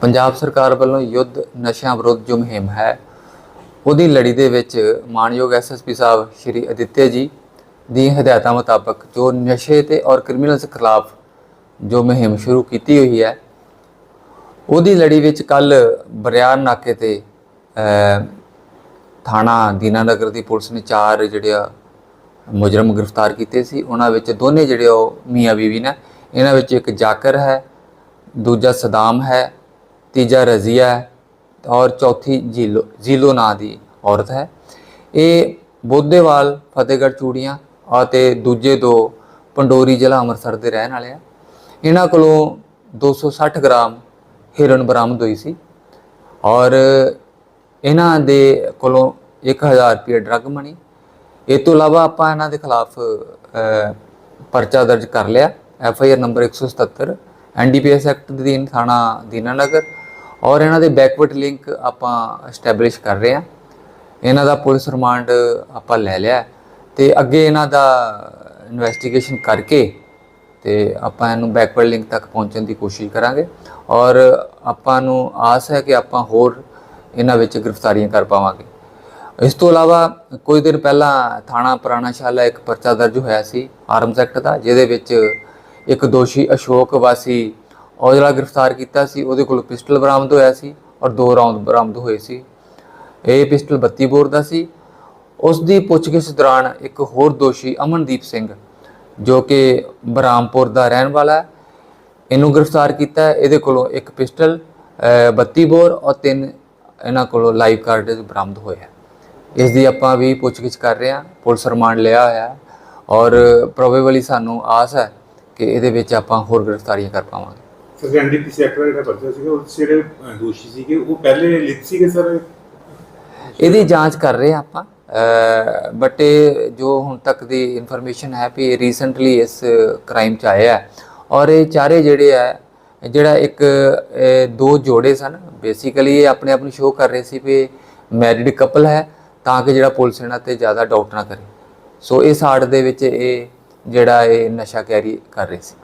ਪੰਜਾਬ ਸਰਕਾਰ ਵੱਲੋਂ ਯੁੱਧ ਨਸ਼ਿਆਂ ਵਿਰੁੱਧ ਜੋ ਮੁਹਿੰਮ ਹੈ, ਉਹਦੀ ਲੜੀ ਦੇ ਵਿੱਚ ਮਾਨਯੋਗ ਐਸਐਸਪੀ ਸਾਹਿਬ ਸ਼੍ਰੀ ਅਦਿੱਤਿਆ ਜੀ ਦੀ ਹਦਾਇਤਾਂ ਮੁਤਾਬਕ ਜੋ ਨਸ਼ੇ ਤੇ ਔਰ ਕ੍ਰਿਮੀਨਲਸ ਖਿਲਾਫ ਜੋ ਮੁਹਿੰਮ ਸ਼ੁਰੂ ਕੀਤੀ ਹੋਈ ਹੈ, ਉਹਦੀ ਲੜੀ ਵਿੱਚ ਕੱਲ ਬਰਿਆਰ ਨਾਕੇ ਤੇ ਥਾਣਾ ਦੀਨਾਨਗਰ ਦੀ ਪੁਲਿਸ ਨੇ ਚਾਰ ਜਿਹੜੇ ਆ ਮੁਜਰਮ ਗ੍ਰਿਫਤਾਰ ਕੀਤੇ ਸੀ। ਉਹਨਾਂ ਵਿੱਚ ਦੋਨੇ ਜਿਹੜੇ ਉਹ ਮੀਆਂ ਬੀਵੀ ਨੇ। ਇਹਨਾਂ ਵਿੱਚ ਇੱਕ ਜਾਕਰ ਹੈ, ਦੂਜਾ ਸਦਾਮ ਹੈ ਤੀਜਾ ਰਜ਼ੀਆ ਹੈ ਔਰ ਚੌਥੀ ਜੀਲੋ ਜੀਲੋ ਨਾਂ ਦੀ ਔਰਤ ਹੈ। ਇਹ ਬੋਧੇਵਾਲ, ਫਤਿਹਗੜ੍ਹ ਚੂੜੀਆਂ ਅਤੇ ਦੂਜੇ ਦੋ ਪੰਡੋਰੀ ਜ਼ਿਲ੍ਹਾ ਅੰਮ੍ਰਿਤਸਰ ਦੇ ਰਹਿਣ ਵਾਲੇ ਆ। ਇਹਨਾਂ ਕੋਲੋਂ 260 ਗ੍ਰਾਮ ਹੀਰੋਇਨ ਬਰਾਮਦ ਹੋਈ ਸੀ ਔਰ ਇਹਨਾਂ ਦੇ ਕੋਲੋਂ 1000 ਰੁਪਏ ਡਰੱਗ ਮਣੀ ਇਹ ਤੋਂ ਇਲਾਵਾ ਆਪਾਂ ਇਹਨਾਂ ਦੇ ਖਿਲਾਫ ਪਰਚਾ ਦਰਜ ਕਰ ਲਿਆ। F I R number 177 NDPS act ਦੇ ਅਧੀਨ ਥਾਣਾ ਦੀਨਾਨਗਰ ਔਰ ਇਹਨਾਂ ਦੇ ਬੈਕਵਰਡ ਲਿੰਕ ਆਪਾਂ ਸਟੈਬਲਿਸ਼ ਕਰ ਰਹੇ ਹਾਂ। ਇਹਨਾਂ ਦਾ ਪੁਲਿਸ ਰਿਮਾਂਡ ਆਪਾਂ ਲੈ ਲਿਆ ਤੇ ਅੱਗੇ ਇਹਨਾਂ ਦਾ ਇਨਵੈਸਟੀਗੇਸ਼ਨ ਕਰਕੇ ਤੇ ਆਪਾਂ ਇਹਨੂੰ ਬੈਕਵਰਡ ਲਿੰਕ ਤੱਕ ਪਹੁੰਚਣ ਦੀ ਕੋਸ਼ਿਸ਼ ਕਰਾਂਗੇ। ਔਰ ਆਪਾਂ ਨੂੰ ਆਸ ਹੈ ਕਿ ਆਪਾਂ ਹੋਰ ਇਹਨਾਂ ਵਿੱਚ ਗ੍ਰਿਫਤਾਰੀਆਂ ਕਰ ਪਾਵਾਂਗੇ। ਇਸ ਤੋਂ ਇਲਾਵਾ ਕੁਝ ਦਿਨ ਪਹਿਲਾਂ ਥਾਣਾ ਪੁਰਾਣਾਸ਼ਾਲਾ ਇੱਕ ਪਰਚਾ ਦਰਜ ਹੋਇਆ ਸੀ ਆਰਮਸ ਐਕਟ ਦਾ, ਜਿਹਦੇ ਵਿੱਚ ਇੱਕ ਦੋਸ਼ੀ ਅਸ਼ੋਕ ਵਾਸੀ ਔਜਲਾ ਗ੍ਰਿਫਤਾਰ ਕੀਤਾ ਸੀ ਉਹਦੇ ਕੋਲ ਪਿਸਟਲ ਬਰਾਮਦ ਹੋਇਆ ਸੀ ਔਰ ਦੋ ਰਾਉਂਡ ਬਰਾਮਦ ਹੋਏ ਸੀ। ਇਹ ਪਿਸਟਲ 32 ਬੋਰ ਦਾ ਸੀ। ਉਸ ਦੀ ਪੁੱਛਗਿੱਛ ਦੌਰਾਨ ਇੱਕ ਹੋਰ ਦੋਸ਼ੀ ਅਮਨਦੀਪ ਸਿੰਘ ਜੋ ਕਿ ਬਰਾਮਪੁਰ ਦਾ ਰਹਿਣ ਵਾਲਾ ਹੈ ਇਹਨੂੰ ਗ੍ਰਿਫਤਾਰ ਕੀਤਾ ਹੈ। ਇਹਦੇ ਕੋਲੋਂ ਇੱਕ ਪਿਸਟਲ ਅਹ, 32 ਬੋਰ ਔਰ ਤਿੰਨ ਇਹਨਾਂ ਕੋਲੋਂ ਲਾਈਵ ਕਾਰਡ ਬਰਾਮਦ ਹੋਏ ਹੈ। ਇਸ ਦੀ ਆਪਾਂ ਵੀ ਪੁੱਛਗਿੱਛ ਕਰ ਰਹੇ ਹਾਂ। ਪੁਲਿਸ ਰਿਮਾਂਡ ਲਿਆ ਹੋਇਆ ਹੈ ਔਰ ਪ੍ਰੋਬੇਬਲੀ ਸਾਨੂੰ ਆਸ ਹੈ ਕਿ ਇਹਦੇ ਵਿੱਚ ਆਪਾਂ ਹੋਰ ਗ੍ਰਿਫਤਾਰੀਆਂ ਕਰ ਪਾਵਾਂਗੇ। ਸਰ ਐਨਡੀਪੀ ਸੈਕਟਰ ਜਿਹੜਾ ਬੱਚਾ ਸੀਗਾ, ਉਹ ਜਿਹੜੇ ਦੋਸ਼ੀ ਸੀਗੇ। ਉਹ ਪਹਿਲੇ ਲਿਖ ਸੀਗੇ ਸਰ? ਇਹਦੀ ਜਾਂਚ ਕਰ ਰਹੇ ਹਾਂ ਆਪਾਂ। ਬਟ ਇਹ ਜੋ ਹੁਣ ਤੱਕ ਦੀ ਇਨਫੋਰਮੇਸ਼ਨ ਹੈ ਵੀ ਰੀਸੈਂਟਲੀ ਇਸ ਕ੍ਰਾਈਮ ਚ ਆਇਆ ਹੈ। ਔਰ ਇਹ ਚਾਰੇ ਜਿਹੜੇ ਆ ਜਿਹੜਾ ਇੱਕ ਦੋ ਜੋੜੇ ਸਨ। ਬੇਸਿਕਲੀ ਇਹ ਆਪਣੇ ਆਪ ਨੂੰ ਸ਼ੋਅ ਕਰ ਰਹੇ ਸੀ ਵੀ ਮੈਰਿਡ ਕਪਲ ਹੈ, ਤਾਂ ਕਿ ਜਿਹੜਾ ਪੁਲਿਸ ਇਹਨਾਂ ਤੇ ਜ਼ਿਆਦਾ ਡਾਊਟ ਨਾ ਕਰੇ। ਸੋ ਇਸ ਆੜ ਦੇ ਵਿੱਚ ਇਹ ਜਿਹੜਾ ਇਹ ਨਸ਼ਾ ਕੈਰੀ ਕਰ ਰਹੇ ਸੀ।